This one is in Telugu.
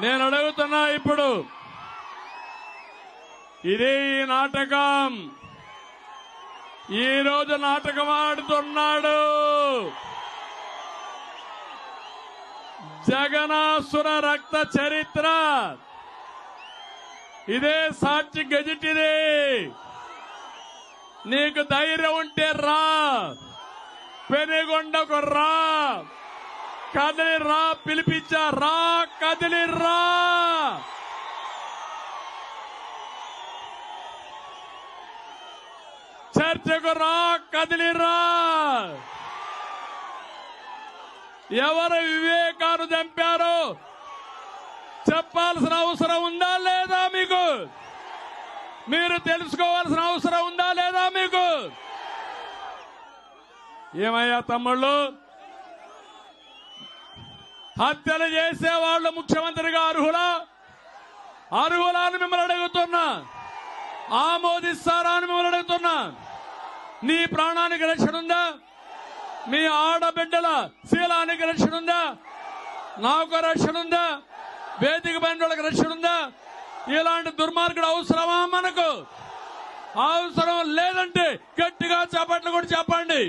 నేను అడుగుతున్నా ఇప్పుడు. ఇదే ఈ నాటకం. ఈ రోజు నాటకం ఆడుతున్నాడు. జగనాసుర రక్త చరిత్ర. ఇదే సాక్షి గెజిట్ ఇది నీకు ధైర్యం ఉంటే రా. పెనుగొండకు రా. కదిలి రా పిలిపించా రా కదిలి రా. చర్చకు రా కదిలి రా. ఎవరు వివేకాను చంపారు చెప్పాల్సిన అవసరం ఉందా లేదా మీకు? మీరు తెలుసుకోవాల్సిన అవసరం ఉందా లేదా మీకు? ఏమయ్యా తమ్ముళ్ళు? హత్యలు చేసే వాళ్ళు ముఖ్యమంత్రిగా అర్హులా? అర్హులా అని మిమ్మల్ని అడుగుతున్నా. ఆమోదిస్తారా అని మిమ్మల్ని అడుగుతున్నా. నీ ప్రాణానికి రక్షణ ఉందా? మీ ఆడబిడ్డల శీలానికి రక్షణ ఉందా? నాకు రక్షణ ఉందా? వేదిక పైన వాళ్ళకి రక్షణ ఉందా? ఇలాంటి దుర్మార్గుడు అవసరమా మనకు? అవసరం లేదంటే గట్టిగా చెప్పట్లు కూడా చెప్పండి